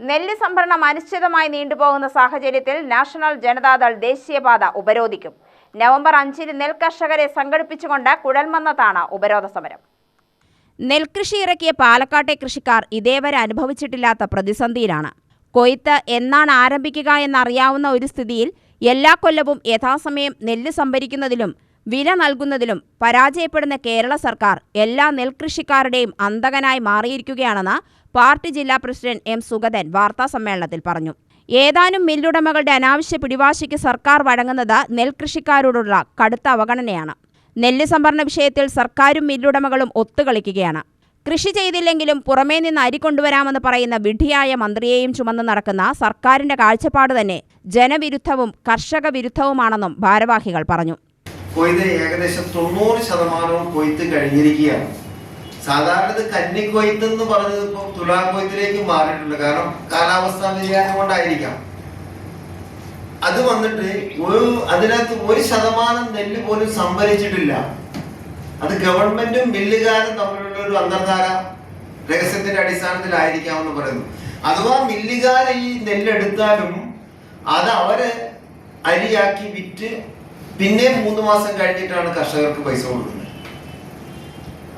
നെല്ല് സംഭരണം അനിശ്ചിതമായി നീണ്ടുപോകുന്ന സാഹചര്യത്തിൽ നാഷണൽ ജനതാദൾ ദേശീയപാത ഉപരോധിക്കും. നവംബർ അഞ്ചിന് നെൽ കർഷകരെ സംഘടിപ്പിച്ചുകൊണ്ട് കുഴൽമന്നത്താണ് ഉപരോധ സമരം. നെൽകൃഷി ഇറക്കിയ പാലക്കാട്ടെ കൃഷിക്കാർ ഇതേവരെ അനുഭവിച്ചിട്ടില്ലാത്ത പ്രതിസന്ധിയിലാണ്. കൊയ്ത്ത് എന്നാണ് ആരംഭിക്കുക എന്നറിയാവുന്ന ഒരു സ്ഥിതിയിൽ എല്ലാ കൊല്ലവും യഥാസമയം നെല്ല് സംഭരിക്കുന്നതിലും വില നൽകുന്നതിലും പരാജയപ്പെടുന്ന കേരള സർക്കാർ എല്ലാ നെൽകൃഷിക്കാരുടെയും അന്തകനായി മാറിയിരിക്കുകയാണെന്ന് പാർട്ടി ജില്ലാ പ്രസിഡന്റ് എം സുഗതൻ വാർത്താസമ്മേളനത്തിൽ പറഞ്ഞു. ഏതാനും മില്ലുടമകളുടെ അനാവശ്യ പിടിവാശിക്ക് സർക്കാർ വഴങ്ങുന്നത് നെൽകൃഷിക്കാരോടുള്ള കടുത്ത അവഗണനയാണ്. നെല്ല് സംഭരണ വിഷയത്തിൽ സർക്കാരും മില്ലുടമകളും ഒത്തുകളിക്കുകയാണ്. കൃഷി ചെയ്തില്ലെങ്കിലും പുറമേ നിന്ന് അരി കൊണ്ടുവരാമെന്ന് പറയുന്ന വിഡ്ഢിയായ മന്ത്രിയെയും ചുമന്ന് നടക്കുന്ന സർക്കാരിന്റെ കാഴ്ചപ്പാട് തന്നെ ജനവിരുദ്ധവും കർഷക വിരുദ്ധവുമാണെന്നും ഭാരവാഹികൾ പറഞ്ഞു. കൊയ്ത്ത് ഏകദേശം തൊണ്ണൂറ് ശതമാനവും കൊയ്ത്ത് കഴിഞ്ഞിരിക്കുകയാണ്. സാധാരണ ഇത് കന്നിക്കൊയ്ത്ത് എന്ന് പറഞ്ഞത് തുലാ കൊയ്ത്തിലേക്ക് മാറിയിട്ടുണ്ട്. കാരണം കാലാവസ്ഥാ വ്യതിയാനം കൊണ്ടായിരിക്കാം. അത് വന്നിട്ട് ഒരു അതിനകത്ത് ഒരു ശതമാനം നെല്ല് പോലും സംഭരിച്ചിട്ടില്ല. അത് ഗവൺമെന്റും മില്ലുകാരും തമ്മിലുള്ള ഒരു അന്തർധാര രഹസ്യത്തിന്റെ അടിസ്ഥാനത്തിലായിരിക്കാമെന്ന് പറയുന്നു. അഥവാ മില്ലുകാർ ഈ നെല്ലെടുത്താലും അത് അവർ അരിയാക്കി വിറ്റ് പിന്നെ മൂന്ന് മാസം കഴിഞ്ഞിട്ടാണ് കർഷകർക്ക് പൈസ കൊടുക്കുന്നത്.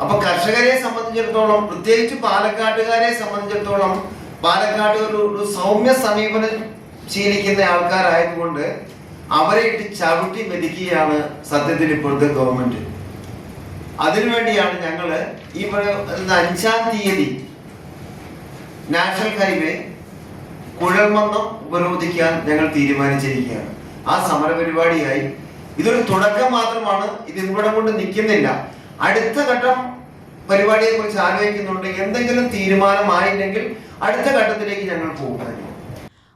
അപ്പൊ കർഷകരെ സംബന്ധിച്ചിടത്തോളം പ്രത്യേകിച്ച് പാലക്കാട്ടുകാരെ സംബന്ധിച്ചിടത്തോളം പാലക്കാട് ഒരു ഒരു സൗമ്യ സമീപനം ശീലിക്കുന്ന ആൾക്കാരായതുകൊണ്ട് അവരെ ഇട്ട് ചവിട്ടി മെതിക്കുകയാണ് സത്യത്തിൽ ഇപ്പോഴത്തെ ഗവൺമെന്റ് അതിനുവേണ്ടിയാണ് ഞങ്ങൾ ഈ പറയുന്ന അഞ്ചാം തീയതി നാഷണൽ ഹൈവേ കുഴൽമന്നം ഉപരോധിക്കാൻ ഞങ്ങൾ തീരുമാനിച്ചിരിക്കുകയാണ്. ആ സമര പരിപാടിയായി ഇതൊരു തുടക്കം മാത്രമാണ്. ഇത് ഇവിടെ കൊണ്ട് നിൽക്കുന്നില്ല. അടുത്ത ഘട്ടം പരിപാടിയെ കുറിച്ച് ആലോചിക്കുന്നുണ്ട്. എന്തെങ്കിലും തീരുമാനമായില്ലെങ്കിൽ അടുത്ത ഘട്ടത്തിലേക്ക് ഞങ്ങൾ പോകും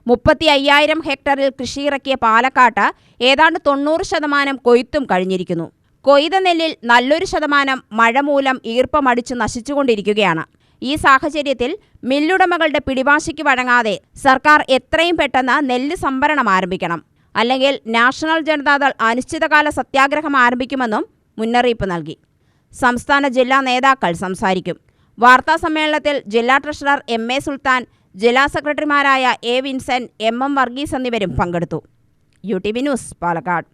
മുപ്പത്തി അയ്യായിരം ഹെക്ടറിൽ കൃഷിയിറക്കിയ പാലക്കാട്ട് ഏതാണ്ട് തൊണ്ണൂറ് ശതമാനം കൊയ്ത്തും കഴിഞ്ഞിരിക്കുന്നു. കൊയ്ത നെല്ലിൽ നല്ലൊരു ശതമാനം മഴ മൂലം ഈർപ്പമടിച്ചു നശിച്ചുകൊണ്ടിരിക്കുകയാണ്. ഈ സാഹചര്യത്തിൽ മില്ലുടമകളുടെ പിടിവാശിക്ക് വഴങ്ങാതെ സർക്കാർ എത്രയും പെട്ടെന്ന് നെല്ല് സംഭരണം ആരംഭിക്കണം. അല്ലെങ്കിൽ നാഷണൽ ജനതാദൾ അനിശ്ചിതകാല സത്യാഗ്രഹം ആരംഭിക്കുമെന്നും മുന്നറിയിപ്പ് നൽകി. സംസ്ഥാന ജില്ലാ നേതാക്കൾ സംസാരിക്കും. വാർത്താ സമ്മേളനത്തിൽ ജില്ലാ ട്രഷറർ എം എ സുൽത്താൻ ജില്ലാ സെക്രട്ടറിമാരായ A Vincent M M Varghese എന്നിവരും പങ്കെടുത്തു. U T V news Palakkad.